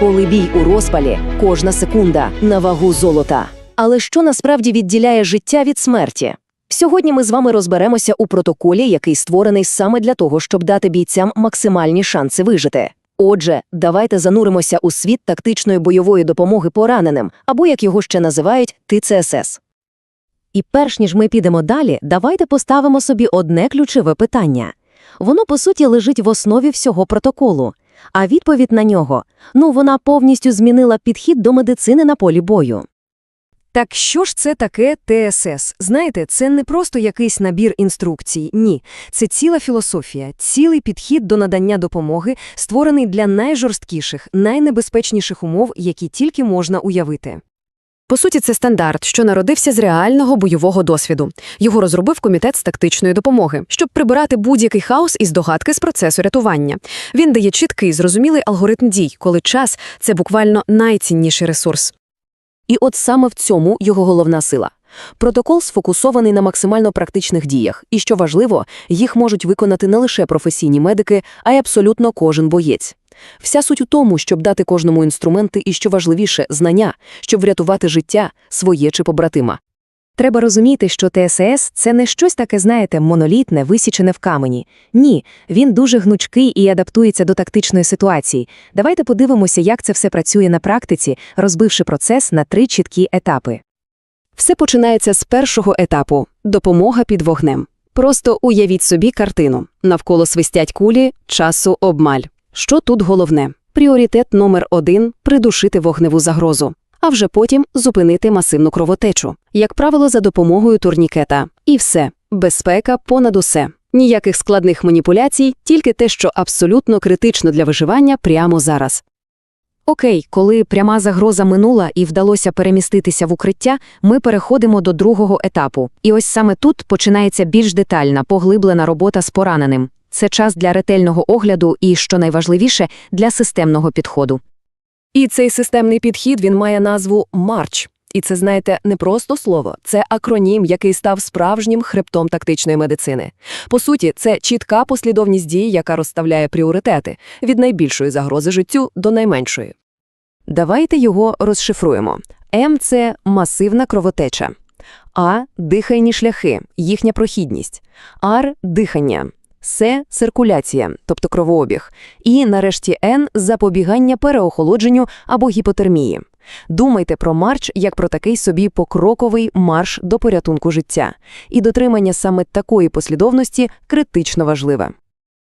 Коли бій у розпалі, кожна секунда на вагу золота. Але що насправді відділяє життя від смерті? Сьогодні ми з вами розберемося у протоколі, який створений саме для того, щоб дати бійцям максимальні шанси вижити. Отже, давайте зануримося у світ тактичної бойової допомоги пораненим, або як його ще називають ТЦСС. І перш ніж ми підемо далі, давайте поставимо собі одне ключове питання. Воно, по суті, лежить в основі всього протоколу. А відповідь на нього ну, вона повністю змінила підхід до медицини на полі бою. Так що ж це таке ТСС? Знаєте, це не просто якийсь набір інструкцій, ні. Це ціла філософія, цілий підхід до надання допомоги, створений для найжорсткіших, найнебезпечніших умов, які тільки можна уявити. По суті, це стандарт, що народився з реального бойового досвіду. Його розробив комітет з тактичної допомоги, щоб прибирати будь-який хаос із догадки з процесу рятування. Він дає чіткий, зрозумілий алгоритм дій, коли час це буквально найцінніший ресурс. І от саме в цьому його головна сила. Протокол сфокусований на максимально практичних діях, і що важливо, їх можуть виконати не лише професійні медики, а й абсолютно кожен боєць. Вся суть у тому, щоб дати кожному інструменти і, що важливіше, знання, щоб врятувати життя своє чи побратима. Треба розуміти, що ТСС – це не щось таке, знаєте, монолітне, висічене в камені. Ні, він дуже гнучкий і адаптується до тактичної ситуації. Давайте подивимося, як це все працює на практиці, розбивши процес на три чіткі етапи. Все починається з першого етапу допомога під вогнем. Просто уявіть собі картину. Навколо свистять кулі, часу обмаль. Що тут головне? Пріоритет номер один придушити вогневу загрозу, а вже потім зупинити масивну кровотечу, як правило, за допомогою турнікета. І все, безпека понад усе. Ніяких складних маніпуляцій, тільки те, що абсолютно критично для виживання прямо зараз. Окей, коли пряма загроза минула і вдалося переміститися в укриття, ми переходимо до другого етапу. І ось саме тут починається більш детальна, поглиблена робота з пораненим. Це час для ретельного огляду і, що найважливіше, для системного підходу. І цей системний підхід він має назву Марч. І це, знаєте, не просто слово, це акронім, який став справжнім хребтом тактичної медицини. По суті, це чітка послідовність дій, яка розставляє пріоритети від найбільшої загрози життю до найменшої. Давайте його розшифруємо. М це масивна кровотеча. А дихальні шляхи, їхня прохідність. Ар дихання. С циркуляція, тобто кровообіг. І нарешті Н запобігання переохолодженню або гіпотермії. Думайте про марш як про такий собі покроковий марш до порятунку життя. І дотримання саме такої послідовності критично важливе.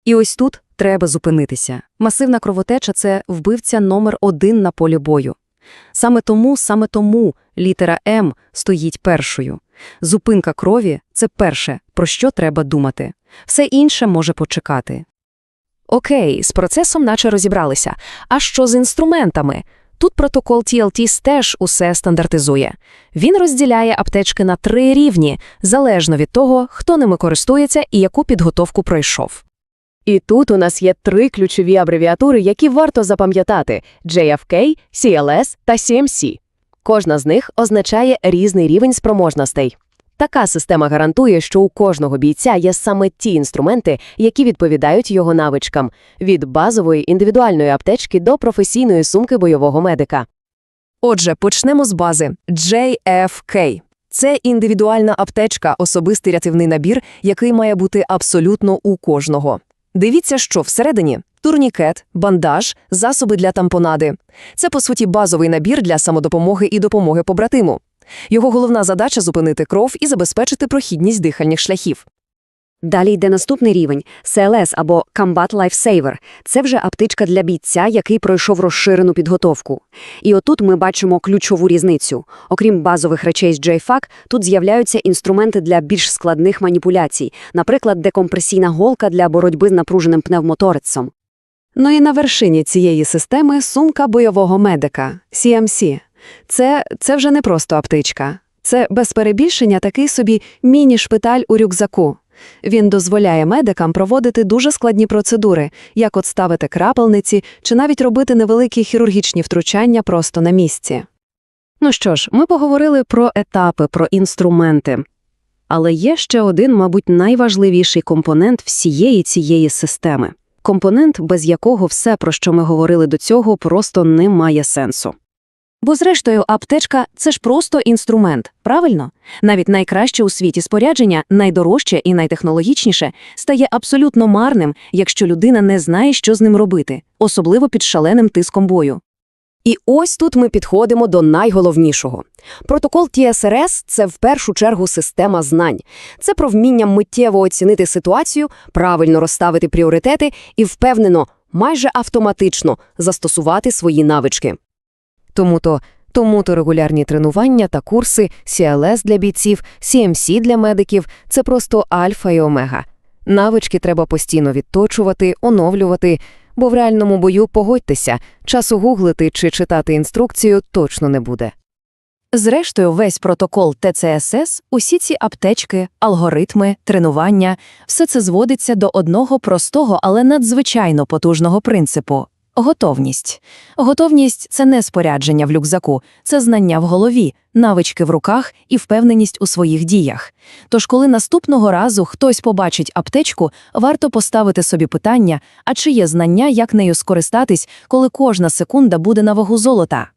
І ось тут треба зупинитися. Масивна кровотеча – це вбивця номер один на полі бою. Саме тому, саме тому літера М стоїть першою. Зупинка крові – це перше, про що треба думати. Все інше може почекати. Окей, з процесом наче розібралися. А що з інструментами? Тут протокол TLT теж усе стандартизує. Він розділяє аптечки на три рівні, залежно від того, хто ними користується і яку підготовку пройшов. І тут у нас є три ключові абревіатури, які варто запам'ятати – JFK, CLS та CMC. Кожна з них означає різний рівень спроможностей. Така система гарантує, що у кожного бійця є саме ті інструменти, які відповідають його навичкам – від базової індивідуальної аптечки до професійної сумки бойового медика. Отже, почнемо з бази JFK. Це індивідуальна аптечка, особистий рятівний набір, який має бути абсолютно у кожного. Дивіться, що всередині турнікет, бандаж, засоби для тампонади. Це, по суті, базовий набір для самодопомоги і допомоги побратиму. Його головна задача – зупинити кров і забезпечити прохідність дихальних шляхів. Далі йде наступний рівень – CLS або Combat Lifesaver. Це вже аптечка для бійця, який пройшов розширену підготовку. І отут ми бачимо ключову різницю. Окрім базових речей з JFAC, тут з'являються інструменти для більш складних маніпуляцій, наприклад, декомпресійна голка для боротьби з напруженим пневмоторицем. Ну і на вершині цієї системи сумка бойового медика – CMC. Це, це вже не просто аптечка. Це без перебільшення такий собі міні-шпиталь у рюкзаку. Він дозволяє медикам проводити дуже складні процедури, як от ставити крапельниці чи навіть робити невеликі хірургічні втручання просто на місці. Ну що ж, ми поговорили про етапи, про інструменти. Але є ще один, мабуть, найважливіший компонент всієї цієї системи Компонент, без якого все, про що ми говорили до цього, просто не має сенсу. Бо, зрештою, аптечка це ж просто інструмент, правильно? Навіть найкраще у світі спорядження, найдорожче і найтехнологічніше, стає абсолютно марним, якщо людина не знає, що з ним робити, особливо під шаленим тиском бою. І ось тут ми підходимо до найголовнішого. Протокол ТСРС – це в першу чергу система знань. Це про вміння миттєво оцінити ситуацію, правильно розставити пріоритети і впевнено, майже автоматично застосувати свої навички. Тому-то тому-то регулярні тренування та курси, CLS для бійців, CMC для медиків – це просто альфа і омега. Навички треба постійно відточувати, оновлювати, бо в реальному бою, погодьтеся, часу гуглити чи читати інструкцію точно не буде. Зрештою, весь протокол ТЦСС, усі ці аптечки, алгоритми, тренування – все це зводиться до одного простого, але надзвичайно потужного принципу – готовність. Готовність – це не спорядження в люкзаку, це знання в голові, навички в руках і впевненість у своїх діях. Тож, коли наступного разу хтось побачить аптечку, варто поставити собі питання, а чи є знання, як нею скористатись, коли кожна секунда буде на вагу золота?